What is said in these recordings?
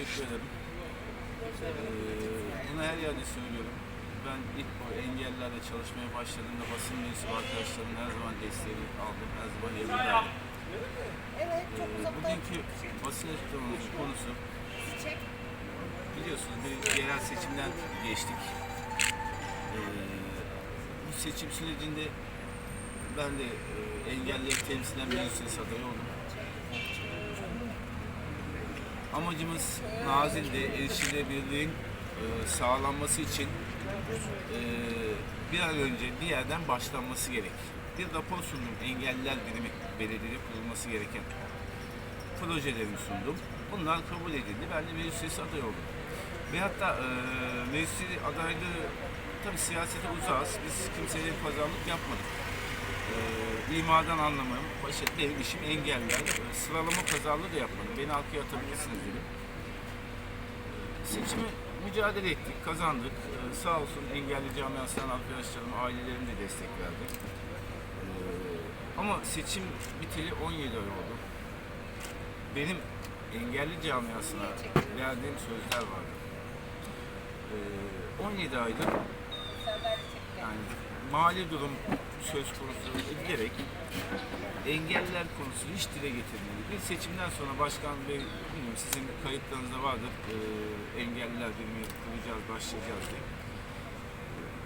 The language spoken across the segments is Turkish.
teşekkür ederim. Ee, bunu her yerde söylüyorum. Ben ilk bu engellerle çalışmaya başladığımda basın mensubu arkadaşlarımın her zaman desteğini aldım. Her zaman yanındaydım. Evet, Ee, çok bugünkü basın açıklamamızın konusu biliyorsunuz bir yerel seçimden geçtik. Ee, bu seçim sürecinde ben de e, engelleri temsilen meclis adayı oldum. Amacımız Nazilli'de erişilebilirliğin e, sağlanması için e, bir an önce bir yerden başlanması gerek. Bir rapor sundum engelliler birimi belediyede kurulması gereken projelerimi sundum. Bunlar kabul edildi. Ben de meclis üyesi aday oldum. Ve hatta e, meclis adaylığı tabii siyasete uzağız. Biz kimseye pazarlık yapmadık. E, imadan anlamam. Benim işim engeller. E, sıralama pazarlığı da yapmadım. Beni halkaya atabilirsiniz dedim. E, seçimi mücadele ettik, kazandık. E, sağ olsun engelli camiasından arkadaşlarım, ailelerim de destek verdi. Ama seçim biteli 17 ay oldu. Benim engelli camiasına verdiğim sözler vardı. E, 17 aydır yani mali durum söz konusu edilerek engeller konusu hiç dile getirmedi. Bir seçimden sonra Başkan Bey, bilmiyorum sizin kayıtlarınızda vardır, e, engelliler birimi kuracağız, başlayacağız diye.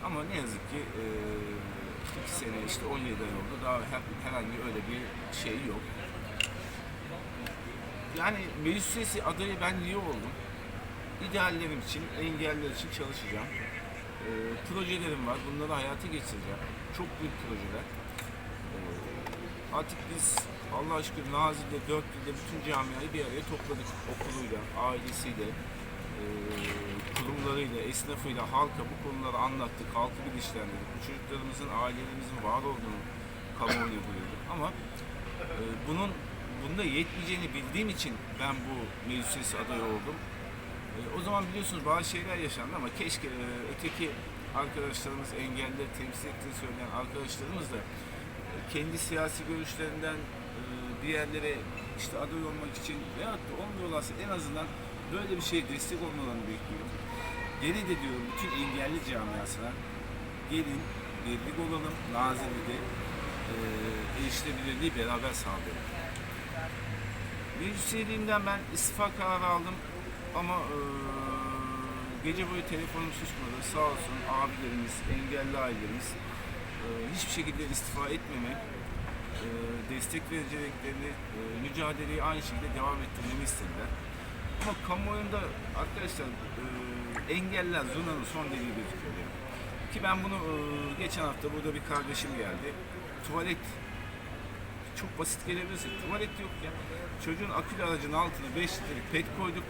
Ama ne yazık ki e, iki sene işte 17 ay oldu, daha her- herhangi öyle bir şey yok. Yani meclis üyesi adayı ben niye oldum? İdeallerim için, engeller için çalışacağım. Ee, projelerim var. Bunları hayata geçireceğim. Çok büyük projeler. Ee, artık biz Allah aşkına Nazilli'de, dört bütün camiayı bir araya topladık. Okuluyla, ailesiyle, e, kurumlarıyla, esnafıyla, halka bu konuları anlattık. Halkı bilinçlendirdik. Bu çocuklarımızın, ailelerimizin var olduğunu kamuoyuna duyurduk. Ama e, bunun bunda yetmeyeceğini bildiğim için ben bu meclis adayı oldum. E, o zaman biliyorsunuz bazı şeyler yaşandı ama keşke e, öteki arkadaşlarımız engellileri temsil ettiğini söyleyen arkadaşlarımız da e, kendi siyasi görüşlerinden e, bir yerlere işte aday olmak için veyahut da olmuyorlarsa en azından böyle bir şeye destek olmalarını bekliyorum. Geri de diyorum bütün engelli camiasına gelin birlik olalım Nazilli'de e, erişilebilirliği beraber sağlayalım. Meclisiyeliğimden ben istifa kararı aldım ama eee, gece boyu telefonum susmadı. Sağ olsun abilerimiz, engelli ailelerimiz eee, hiçbir şekilde istifa etmeme, eee, destek vereceklerini, eee, mücadeleyi aynı şekilde devam ettirmemi istediler. Ama kamuoyunda arkadaşlar eee, engeller zurnanın son deliği gözüküyor. yani. Ki ben bunu eee, geçen hafta burada bir kardeşim geldi. Tuvalet çok basit gelebilirsin. Tuvalet yok ya. Çocuğun akülü aracının altına 5 litrelik pet koyduk.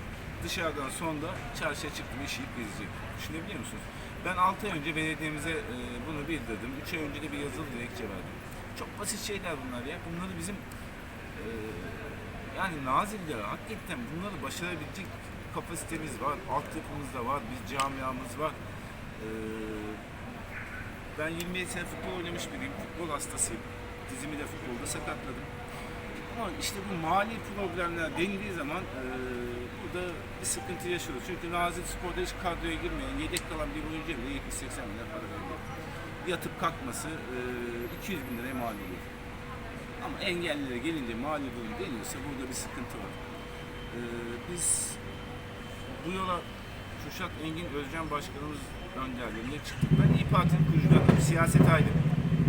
Dışarıdan sonra çarşıya çıktım işeyip gezecek. Düşünebiliyor musunuz? Ben 6 ay önce belediyemize e, bunu bildirdim. 3 ay önce de bir yazılı dilekçe verdim. Çok basit şeyler bunlar ya. Bunları bizim e, yani Nazilli'de hakikaten bunları başarabilecek kapasitemiz var. Altyapımız da var. Biz camiamız var. E, ben 27 sene futbol oynamış biriyim. Futbol hastasıyım. Dizimi de futbolda sakatladım. Ama işte bu mali problemler denildiği zaman eee, burada bir sıkıntı yaşıyoruz. Çünkü Nazilli Spor'da hiç kadroya girmeyen, yedek kalan bir oyuncu bile 70-80 bin lira para veriyor. Yatıp kalkması eee, 200 bin liraya mal oluyor. Ama engellilere gelince mali durum deniyorsa burada bir sıkıntı var. Eee, biz bu yola Kürşat Engin Özcan Başkanımız önderliğinde çıktık. Ben İYİ Parti'nin kurucularıyım, siyaset ayrı.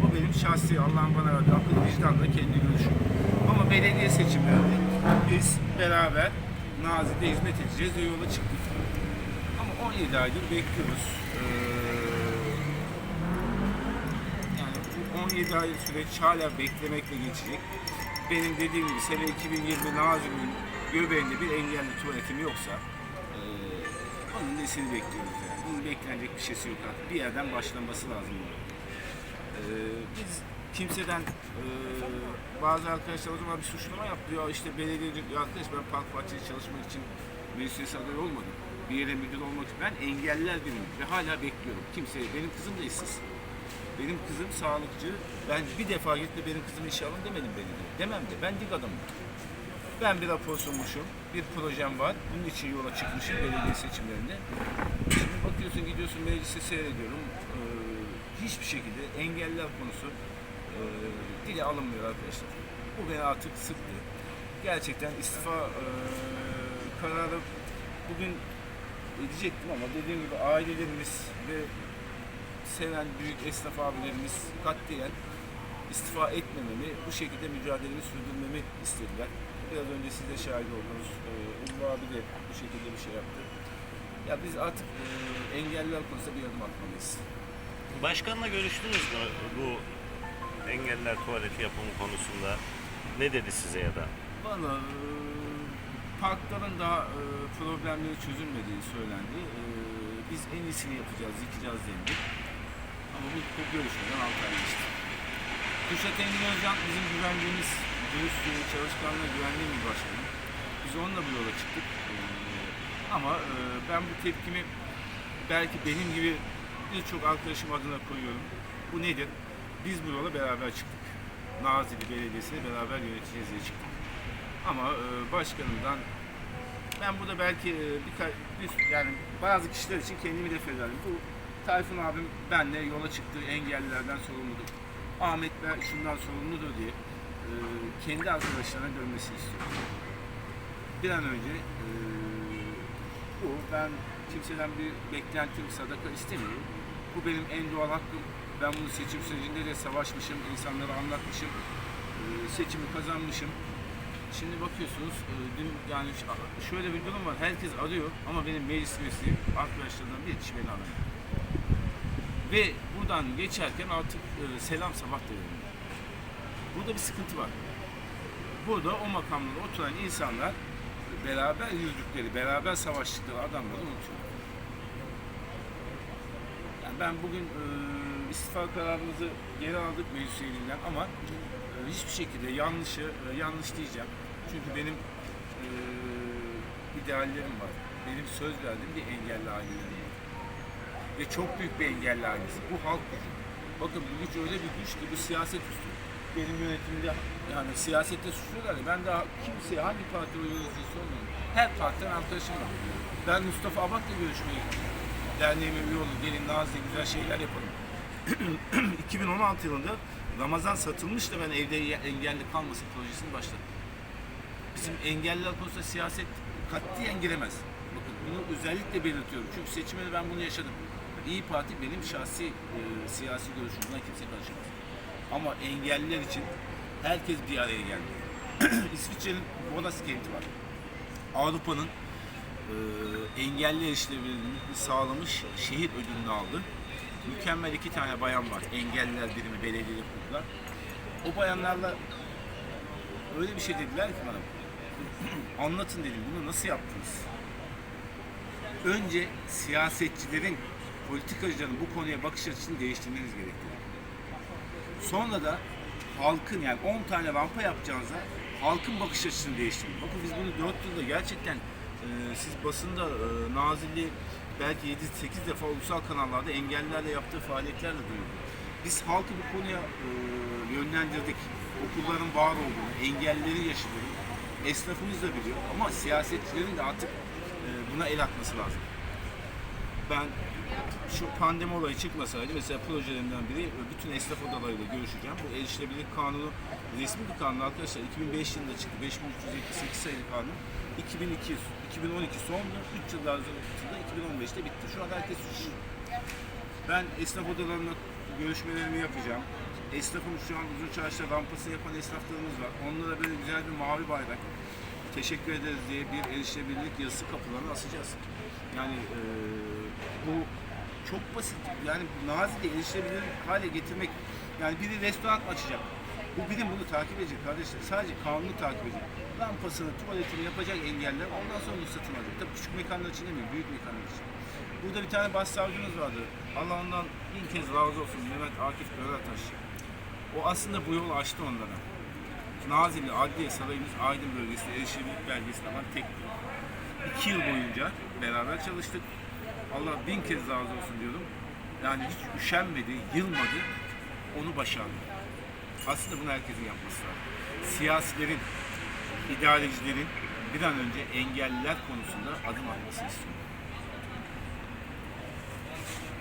Bu benim şahsi Allah'ın bana verdiği akıl vicdanla kendi görüşüm. Ama belediye seçimlerinde biz beraber Nazilli'de hizmet edeceğiz ve yola çıktık. Ama 17 aydır bekliyoruz. Ee, yani bu 17 ay süreç hala beklemekle geçecek. Benim dediğim gibi sene 2020 Nazilli'nin göbeğinde bir engelli tuvaletim yoksa eee onun nesini bekliyoruz yani. Bunun beklenecek bir şeysi yok artık. Bir yerden başlaması lazım. Eee, biz kimseden eee, bazı arkadaşlar o zaman bir suçlama yaptı. Ya işte belediyeci ya arkadaş ben park bahçede çalışmak için meclis adayı olmadım. Bir yere müdür olmak için. Ben engeller biriyim ve hala bekliyorum. Kimse, benim kızım da işsiz. Benim kızım sağlıkçı. Ben bir defa git de benim kızımı işe alın demedim belediyeye. Demem de. Ben dik adamım. Ben bir rapor sunmuşum. Bir projem var. Bunun için yola çıkmışım belediye seçimlerinde. Şimdi bakıyorsun gidiyorsun meclise seyrediyorum. Ee, hiçbir şekilde engeller konusu e, dile alınmıyor arkadaşlar. Bu beni artık sıktı. Gerçekten istifa e, kararı bugün edecektim ama dediğim gibi ailelerimiz ve seven büyük esnaf abilerimiz katliyen istifa etmememi, bu şekilde mücadelemi sürdürmemi istediler. Biraz önce siz de şahit oldunuz. Ee, Ulvi abi de bu şekilde bir şey yaptı. Ya biz artık e, engeller konusunda bir adım atmalıyız. Başkanla görüştünüz mü bu engeller tuvaleti yapımı konusunda? Ne dedi size ya da? Valla e, parkların daha e, problemleri çözülmediği söylendi. E, biz en iyisini yapacağız, yıkacağız dendi. Ama bu, bu görüşmeden 6 ay geçti. Kürşat Engin Özcan bizim güvendiğimiz, dürüst, e, çalışkanlığa güvendiğim bir başkanım. Biz onunla bu yola çıktık. E, ama ben bu tepkimi belki benim gibi birçok arkadaşım adına koyuyorum. Bu nedir? Biz bu yola beraber çıktık. Nazilli Belediyesi'ne beraber yöneteceğiz diye çıktık. Ama e, başkanımdan ben burada belki e, birkaç bir, yani bazı kişiler için kendimi de feda. Bu Tayfun abim benle yola çıktığı engellilerden sorumludur. Ahmet Bey şundan sorumludur diye e, kendi arkadaşlarına dönmesini istiyorum. Bir an önce e, bu ben kimseden bir beklentim, sadaka istemiyorum. Bu benim en doğal hakkım. Ben bunu seçim sürecinde de savaşmışım, insanlara anlatmışım, e, seçimi kazanmışım. Şimdi bakıyorsunuz e, dün yani şöyle bir durum var. Herkes arıyor ama benim meclis üyesiyim. Arkadaşlarımdan bir kişi beni aramıyor. Ve buradan geçerken artık e, selam sabah vermiyor. Burada bir sıkıntı var. Burada o makamlarda oturan insanlar beraber yürüdükleri, beraber savaştıkları adamları unutuyorlar. Yani ben bugün e, istifa kararımızı geri aldık meclis ama e, hiçbir şekilde yanlışı e, yanlış diyeceğim. Çünkü benim e, ideallerim var. Benim söz verdiğim bir engelli ailelerim var. Ve çok büyük bir engelli ailesi. Bu halk gücü. Bakın bu güç öyle bir güç ki bu siyaset üstü. Benim yönetimde yani siyasette suçluyorlar ya ben daha kimseye hangi oy verirse olmuyorum. Her partiden arkadaşım var. Ben Mustafa Abak'la görüşmeye gittim. Derneğime üye olun, gelin Nazlı güzel şeyler yapalım. 2016 yılında Ramazan satılmış da ben evde engelli kalmasın projesini başlattım. Bizim engelliler konusunda siyaset katiyen giremez. Bakın bunu özellikle belirtiyorum. Çünkü seçimde ben bunu yaşadım. İyi Parti benim şahsi e, siyasi görüşümden kimse karışamaz. Ama engelliler için herkes bir araya geldi. İsviçre'nin Bonas kenti var. Avrupa'nın e, engelli erişilebilirliğini sağlamış şehir ödülünü aldı. Mükemmel iki tane bayan var. Engelliler birimi belediyede kurdular. O bayanlarla öyle bir şey dediler ki bana. Anlatın dedim bunu nasıl yaptınız? Önce siyasetçilerin, politikacıların bu konuya bakış açısını değiştirmeniz gerekiyor. Sonra da halkın yani 10 tane rampa yapacağınıza halkın bakış açısını değiştirin. Bakın biz bunu 4 yılda gerçekten e, siz basında e, Nazilli belki 7-8 defa ulusal kanallarda engellilerle yaptığı faaliyetlerle duyurdu. Biz halkı bu konuya e, yönlendirdik. Okulların var olduğunu, engellilerin yaşadığını esnafımız da biliyor ama siyasetçilerin de artık e, buna el atması lazım. Ben şu pandemi olayı çıkmasaydı mesela projelerimden biri bütün esnaf odalarıyla görüşeceğim. Bu erişilebilirlik kanunu resmi bir kanun arkadaşlar 2005 yılında çıktı. 5378 sayılı kanun. 2002, 2012 sonunda 3 yıllar sonra 2015'te bitti. Şu an herkes suçlu. Ben esnaf odalarına görüşmelerimi yapacağım. Esnafım şu an uzun çarşıda rampası yapan esnaflarımız var. Onlara böyle güzel bir mavi bayrak teşekkür ederiz diye bir erişilebilirlik yazısı kapılarına asacağız. Yani eee, bu çok basit. Yani Nazilli erişilebilir hale getirmek. Yani biri restoran açacak. Bu birim bunu takip edecek kardeşler. Sadece kanunu takip edecek. Rampasını, tuvaletini yapacak engeller. Ondan sonra ruhsatını alacak. Tabii küçük mekanlar için demiyorum, büyük mekanlar için. Burada bir tane başsavcımız vardı. Allah ondan bin kez razı olsun. Mehmet Akif Karataş. O aslında bu yolu açtı onlara. Nazilli Adliye Sarayımız Aydın bölgesinde erişilebilirlik belgesini alan tek kurum. İki yıl boyunca beraber çalıştık. Allah bin kez razı olsun diyorum. Yani hiç üşenmedi, yılmadı. Onu başardı. Aslında bunu herkesin yapması lazım. Siyasilerin, idarecilerin bir an önce engelliler konusunda adım atması istiyorum.